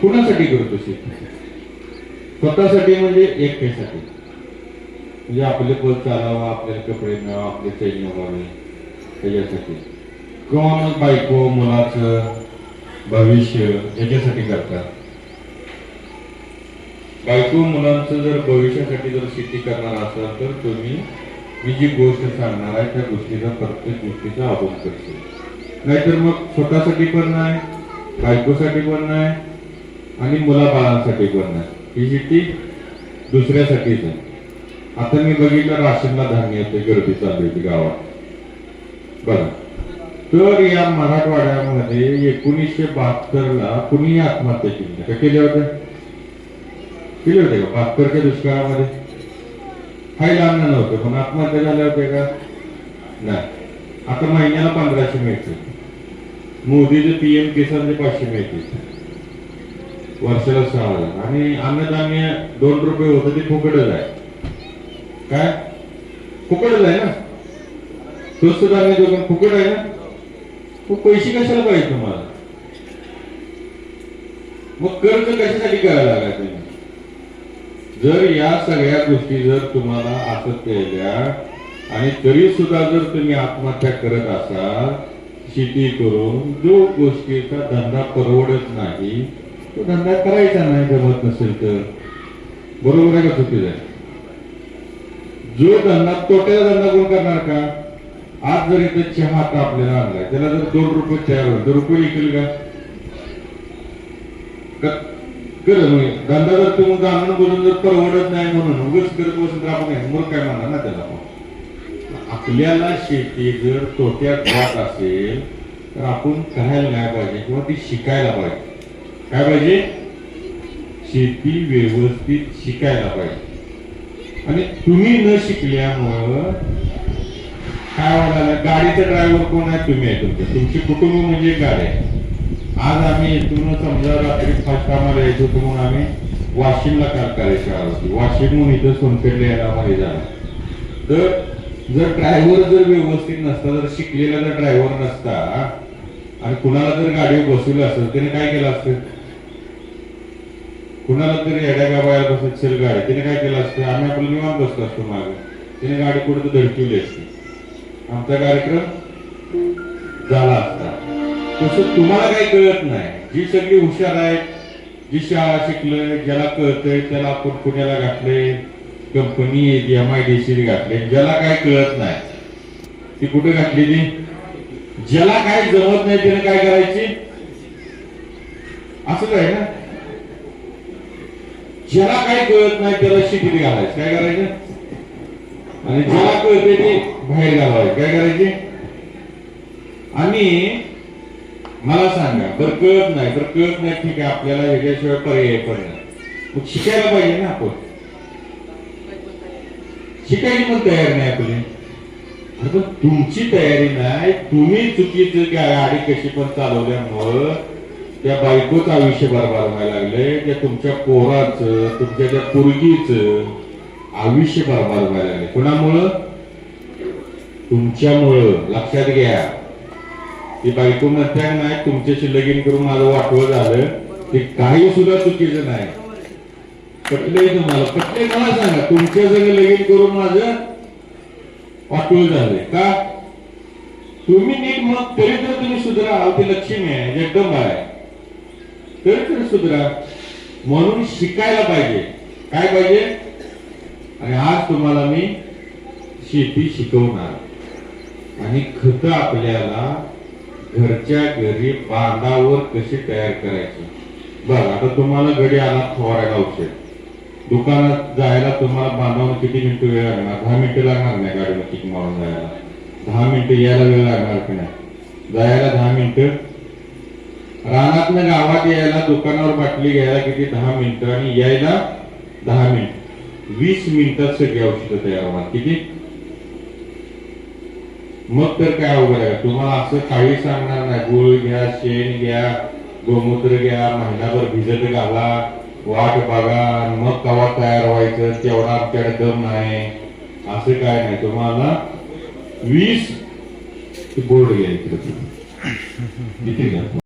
कुणासाठी करतो शेती? स्वतःसाठी म्हणजे एकट्यासाठी म्हणजे आपले पद चालावं आपल्याला कपडे मिळावं आपले सैन्य व्हावे त्याच्यासाठी. किंवा मग बायको मुलाचं भविष्य याच्यासाठी करतात. बायको मुलांचं जर भविष्यासाठी जर शेती करणार असाल तर तुम्ही मी जी गोष्ट सांगणार आहे त्या गोष्टीचा प्रत्येक गोष्टीचा अभूम करतो नाहीतर मग स्वतःसाठी पण नाही बायकोसाठी पण नाही आणि मुलाबाळांसाठी पण नाही. ही शेती दुसऱ्यासाठीच आहे आता मी बघितलं राशनला धान्य येते गर्दी चालू होती गावात. बरं तर या मराठवाड्यामध्ये एकोणीसशे बहात्तर ला कुणी आत्महत्या केली नाही. का केल्या होत्या? केले होते का? बहात्तरच्या दुष्काळामध्ये? काही अन्न नव्हतं पण आत्महत्या झाल्या होत्या का? नाही. आता महिन्याला पंधराशे मिळते मोदीचे पीएम किसानचे पाचशे मिळते वर्षाला सहा हजार. आणि अन्नधान्य दोन रुपये होतं ते फुकटच आहे. काय? फुकटच आहे ना? स्वस्त धान्य दुकान फुकट आहे ना? मग पैसे कशाला पाहिजे तुम्हाला? मग कर्ज कशासाठी करायला लागायचं? जर या सगळ्या गोष्टी जर तुम्हाला असत केल्या आणि तरी सुद्धा जर तुम्ही आत्महत्या करत असाल शेती करून जो गोष्टीचा धंदा परवडत नाही तो धंदा करायचा नाही जमत नसेल तर. बरोबर आहे का चुकीचं जाय जो धंदा तोट्याचा धंदा कोण करणार का? आज जर इथे चहा आता आपल्याला आणलाय त्याला जर दोन रुपये चहा होईल तर रुपये विकेल का? धंदा जर तुम्ही जाणून बोलून जर परवडत नाही म्हणून उगच करत बसून तर आपण काय मूर्ख काय म्हणणार ना त्याला आपल्याला शेती जर तोट्यात जात असेल तर आपण करायला नाही पाहिजे किंवा ती शिकायला पाहिजे. काय पाहिजे? शेती व्यवस्थित शिकायला पाहिजे. आणि तुम्ही न शिकल्यामुळं काय म्हणाला गाडीचा ड्रायव्हर कोण आहे? तुम्ही आहे तुमचं. तुमचे कुटुंब म्हणजे गाडी आहे. आज आम्ही इथून समजा रात्री फास्ट कामाला यायचो होतो म्हणून आम्ही वाशिमला काल कार्यशाळा होती वाशिमहून इथं सोनपेठला यायला आम्हाला झाला. तर जर ड्रायव्हर जर व्यवस्थित नसता जर शिकलेला जर ड्रायव्हर नसता आणि कुणाला जर गाडीवर बसवलं असेल त्याने काय केलं असतं? कुणाला तरी येड्या गाबायला बसत असेल गाडी त्याने काय केलं असतं? आम्ही आपलं निवांत बसलो असतो मागे. त्याने गाडी कुठे तर धडकिवली असती? आमचा कार्यक्रम झाला असता. तसं तुम्हाला काही कळत नाही. जी सगळी हुशार आहेत जी शाळा शिकलं ज्याला कळतंय त्याला आपण पुण्याला घातले company M I D C घातले ज्याला काय कळत नाही. ती कुठे घातलेली ज्याला काय जमत नाही त्याने काय करायची? असं काय ना? ज्याला काय कळत नाही त्याला शिकली घालायचं. काय करायचं? आणि ज्याला कळते ते बाहेर घालावायचं काय करायचे? आणि मला सांगा बरं कळत नाही बरं कळत नाही ठीक आहे आपल्याला ह्याच्याशिवाय पर्याय पण नाही. मग शिकायला पाहिजे ना आपण. शिकायची पण तयार नाही आपली. अरे तुमची तयारी नाही तुम्ही चुकीचं गाडी कशी पण चालवल्यामुळं त्या बायकोचं आयुष्य बरबाद व्हायला लागले त्या तुमच्या पोराचं तुमच्या त्या पोरगीचं आयुष्य बरबाद व्हायला लागले कुणामुळं? तुमच्यामुळं. लक्षात घ्या. ती बायको म्हणत्या नाही तुमच्याशी लगीन करून माझं वाटवं झालं. ते काही सुद्धा चुकीचं नाही. पटले तुम्हाला. पटले मला सांगा तुमच्या सगळं लगीन करून माझं वाटवं झाले का? तुम्ही नीट मग तरी तर तुम्ही सुधरा अहो, ती लक्ष्मी आहे जगदंबा आहे तरी तरी सुधरा. म्हणून शिकायला पाहिजे. काय पाहिजे? आणि आज तुम्हाला मी शेती शिकवणार. आणि खत आपल्याला घरच्या घरी बांधावर कशी तयार करायची? बघ आता तुम्हाला घरी आला फवारायला औषध. दुकानात जायला तुम्हाला बांधावून किती मिनिटं वेळ लागणार? दहा मिनिटं लागणार नाही गाडीला किक मारून जायला. दहा मिनिटं यायला वेळ लागणार की नाही? जायला दहा मिनिटं. रानातनं गावात यायला दुकानावर बाटली घ्यायला किती? दहा मिनिटं. आणि यायला दहा मिनिट. वीस मिनिटात सगळी औषधं तयार होणार. किती? मग तर काय अवघड आहे. तुम्हाला असं काही सांगणार नाही. गुळ घ्या शेण घ्या गोमूत्र घ्या महिनाभर भिजत घाला. वाट बघा आणि मग कवा तयार व्हायचं तेवढा आमच्याकडे दम नाही. असं काय नाही. तुम्हाला वीस बोर्ड घ्यायचं. किती